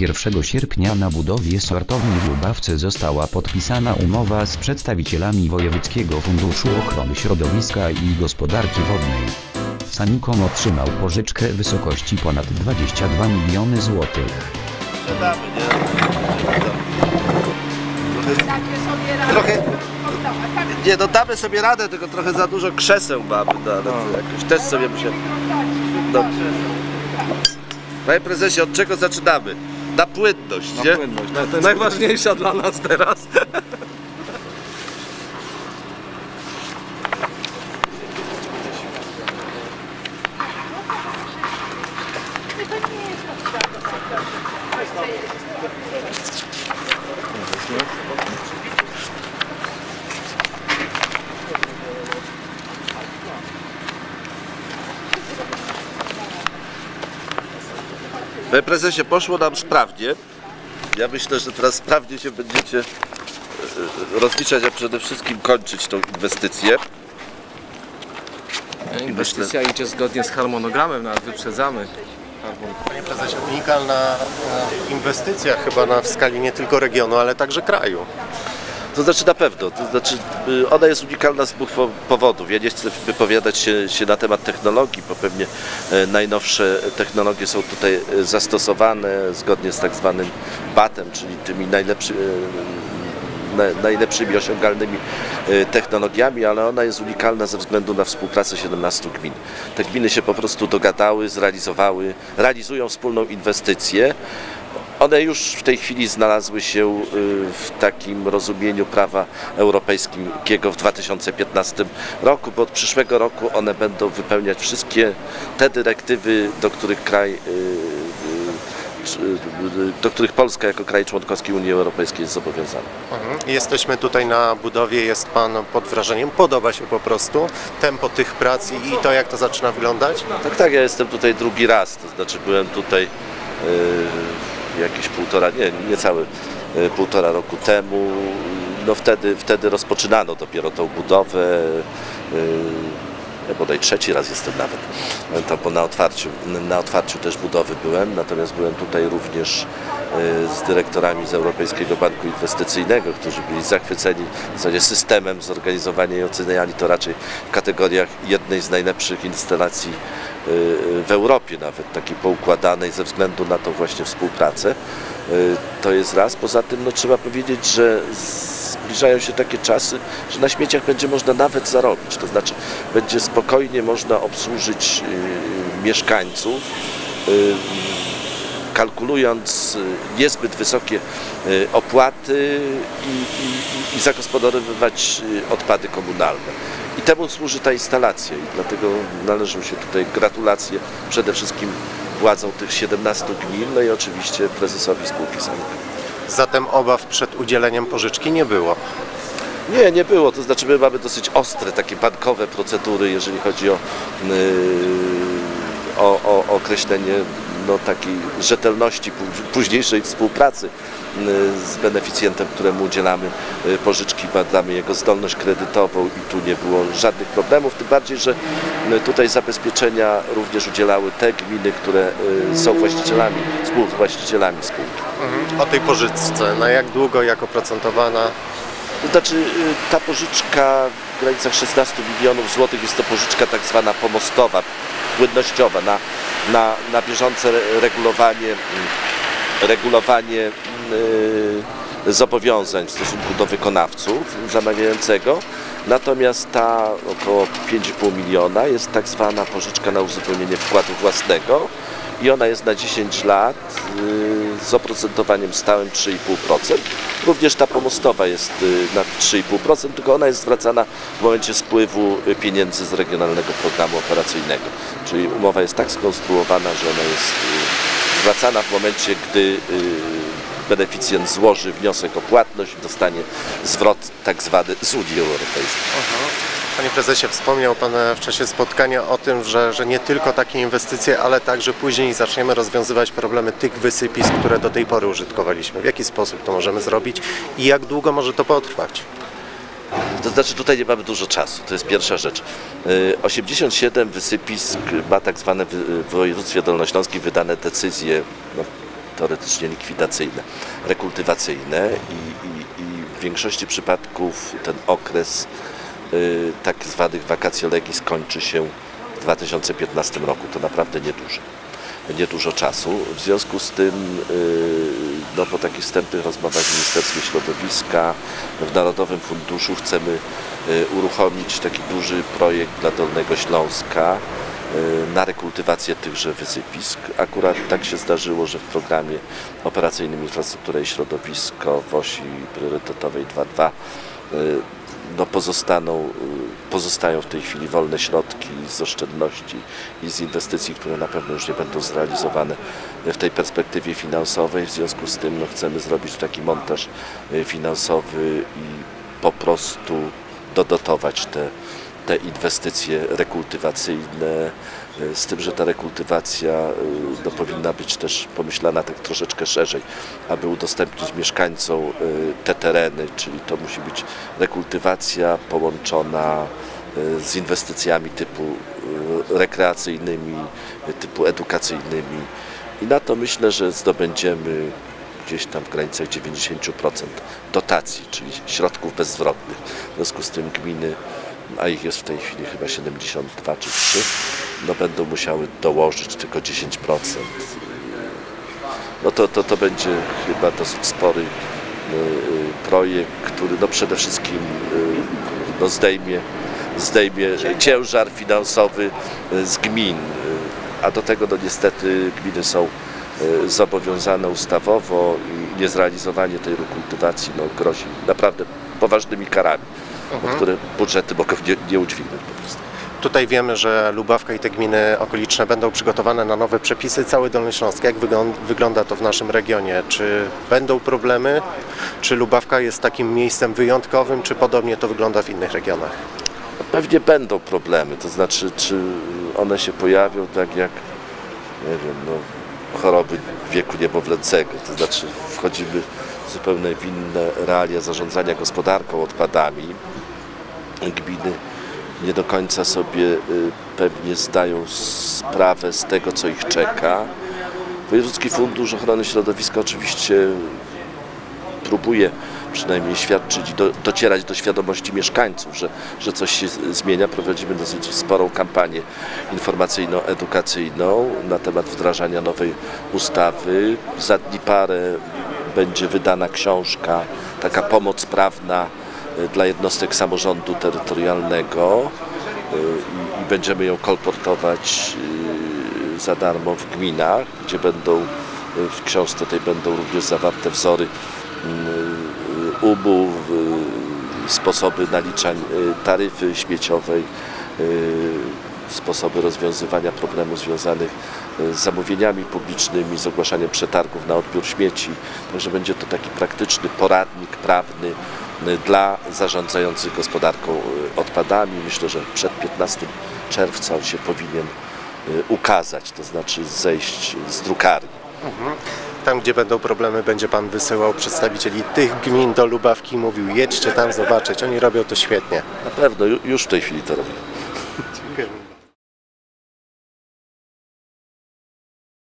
1 sierpnia na budowie sortowni w Lubawce została podpisana umowa z przedstawicielami Wojewódzkiego Funduszu Ochrony Środowiska i Gospodarki Wodnej. Sanikon otrzymał pożyczkę w wysokości ponad 22 miliony złotych. Sprzedamy, nie? Takie sobie radę Trochę-. Tak, Nie, no damy sobie radę, tylko trochę za dużo krzeseł mamy, no, ale to jakoś też sobie muszę... No. Panie prezesie, od czego zaczynamy? Na płynność, nie? Płynność, no, to najważniejsza dla nas teraz. to nie jest potrzebne. Jeszcze jest. Panie prezesie, poszło nam sprawnie. Ja myślę, że teraz sprawnie się będziecie e, e, rozliczać, a przede wszystkim kończyć tą inwestycję. Inwestycja idzie zgodnie z harmonogramem, nawet wyprzedzamy. harmonogram. Panie prezesie, unikalna e, inwestycja chyba na, w skali nie tylko regionu, ale także kraju. To znaczy na pewno, to znaczy y, ona jest unikalna z dwóch po- powodów. Ja nie chcę wypowiadać się, się na temat technologii, bo pewnie e, najnowsze technologie są tutaj e, zastosowane zgodnie z tak zwanym BAT-em, czyli tymi najlepszy, e, na- najlepszymi osiągalnymi technologiami, ale ona jest unikalna ze względu na współpracę 17 gmin. Te gminy się po prostu dogadały, zrealizowały, realizują wspólną inwestycję. One już w tej chwili znalazły się y, w takim rozumieniu prawa europejskiego w 2015 roku, bo od przyszłego roku one będą wypełniać wszystkie te dyrektywy, do których kraj y, y, do których Polska jako kraj członkowski Unii Europejskiej jest zobowiązana. Mhm. Jesteśmy tutaj na budowie, jest Pan pod wrażeniem, podoba się po prostu tempo tych prac i to jak to zaczyna wyglądać? Tak, tak, ja jestem tutaj drugi raz, to znaczy byłem tutaj y, jakieś półtora, nie, niecałe półtora roku temu. No wtedy, wtedy rozpoczynano dopiero tą budowę. Y, ja bodaj trzeci raz jestem nawet, to bo na otwarciu, na otwarciu też budowy byłem, natomiast byłem tutaj również y, z dyrektorami z Europejskiego Banku Inwestycyjnego, którzy byli zachwyceni w zasadzie systemem zorganizowania i oceniali to raczej w kategoriach jednej z najlepszych instalacji w Europie nawet, takiej poukładanej ze względu na tą właśnie współpracę. Y, To jest raz. Poza tym no, trzeba powiedzieć, że zbliżają się takie czasy, że na śmieciach będzie można nawet zarobić. To znaczy będzie spokojnie można obsłużyć y, mieszkańców, y, kalkulując niezbyt wysokie opłaty i, i, i zagospodarowywać odpady komunalne. Temu służy ta instalacja i dlatego należą się tutaj gratulacje przede wszystkim władzom tych 17 gmin, no i oczywiście prezesowi spółki Sanepid. Zatem obaw przed udzieleniem pożyczki nie było. Nie, nie było. To znaczy my mamy dosyć ostre takie bankowe procedury, jeżeli chodzi o, yy, o, o określenie no, takiej rzetelności pó- późniejszej współpracy z beneficjentem, któremu udzielamy yy, pożyczki, badamy jego zdolność kredytową i tu nie było żadnych problemów, tym bardziej, że yy, tutaj zabezpieczenia również udzielały te gminy, które są właścicielami, współwłaścicielami spółki. Mhm. O tej pożyczce, na jak długo, jak oprocentowana? To znaczy y, ta pożyczka w granicach 16 milionów złotych jest to pożyczka tak zwana pomostowa, płynnościowa na, na, na bieżące re- regulowanie, mm, regulowanie y, zobowiązań w stosunku do wykonawców zamawiającego. Natomiast ta około 5,5 miliona jest tak zwana pożyczka na uzupełnienie wkładu własnego i ona jest na 10 lat y, z oprocentowaniem stałym 3,5%. Również ta pomostowa jest y, na 3,5%, tylko ona jest zwracana w momencie spływu pieniędzy z Regionalnego Programu Operacyjnego. Czyli umowa jest tak skonstruowana, że ona jest zwracana w momencie, gdy y, beneficjent złoży wniosek o płatność dostanie zwrot tak zwany z Unii Europejskiej. Panie prezesie, wspomniał Pan e, w czasie spotkania o tym, że, że nie tylko takie inwestycje, ale także później zaczniemy rozwiązywać problemy tych wysypisk, które do tej pory użytkowaliśmy. W jaki sposób to możemy zrobić i jak długo może to potrwać? To znaczy tutaj nie mamy dużo czasu, to jest pierwsza rzecz. Y, 87 wysypisk ma tak zwane w województwie dolnośląskim wydane decyzje no, teoretycznie likwidacyjne, rekultywacyjne i, i, i w większości przypadków ten okres y, tak zwanych vacatio legis kończy się w 2015 roku. To naprawdę niedużo niedużo czasu. W związku z tym, y, no, po takich wstępnych rozmowach w Ministerstwie Środowiska, w Narodowym Funduszu chcemy y, uruchomić taki duży projekt dla Dolnego Śląska y, na rekultywację tychże wysypisk. Akurat tak się zdarzyło, że w programie operacyjnym Infrastruktura i Środowisko w osi priorytetowej 2.2 y, no pozostaną, y, pozostają w tej chwili wolne środki z oszczędności i z inwestycji, które na pewno już nie będą zrealizowane w tej perspektywie finansowej. W związku z tym no, chcemy zrobić taki montaż y, finansowy i po prostu dodotować te, te inwestycje rekultywacyjne, z tym, że ta rekultywacja y, no, powinna być też pomyślana tak troszeczkę szerzej, aby udostępnić mieszkańcom y, te tereny, czyli to musi być rekultywacja połączona z inwestycjami typu rekreacyjnymi, typu edukacyjnymi i na to myślę, że zdobędziemy gdzieś tam w granicach 90% dotacji, czyli środków bezzwrotnych. W związku z tym gminy, a ich jest w tej chwili chyba 72 czy 3, no będą musiały dołożyć tylko 10%. No to, to, to będzie chyba dosyć spory y, y, projekt, który no przede wszystkim y, no zdejmie, zdejmie ciężar finansowy z gmin, a do tego no niestety gminy są zobowiązane ustawowo i niezrealizowanie tej rekultywacji no, grozi naprawdę poważnymi karami, o które budżety mogą nie, nie udźwignąć po prostu. Tutaj wiemy, że Lubawka i te gminy okoliczne będą przygotowane na nowe przepisy. Cały Dolny Śląsk, jak wyglą- wygląda to w naszym regionie? Czy będą problemy? Czy Lubawka jest takim miejscem wyjątkowym, czy podobnie to wygląda w innych regionach? Pewnie będą problemy, to znaczy, czy one się pojawią tak jak, nie wiem, no, choroby wieku niemowlęcego, to znaczy wchodzimy zupełnie w inne realia zarządzania gospodarką odpadami. Gminy nie do końca sobie y, pewnie zdają sprawę z tego, co ich czeka. Wojewódzki Fundusz Ochrony Środowiska oczywiście próbuje przynajmniej świadczyć do, docierać do świadomości mieszkańców, że, że coś się zmienia. Prowadzimy dosyć sporą kampanię informacyjno-edukacyjną na temat wdrażania nowej ustawy. Za dni parę będzie wydana książka, taka pomoc prawna dla jednostek samorządu terytorialnego y, i, będziemy ją kolportować y, za darmo w gminach, gdzie będą y, w książce tej będą również zawarte wzory umów, y, sposoby naliczań taryfy śmieciowej, sposoby rozwiązywania problemów związanych z zamówieniami publicznymi, z ogłaszaniem przetargów na odbiór śmieci. Także będzie to taki praktyczny poradnik prawny dla zarządzających gospodarką y, odpadami. Myślę, że przed 15 czerwca on się powinien y, ukazać, to znaczy zejść z drukarni. Tam, gdzie będą problemy, będzie Pan wysyłał przedstawicieli tych gmin do Lubawki i mówił jedźcie tam zobaczyć, oni robią to świetnie. Na pewno ju- już w tej chwili to robimy.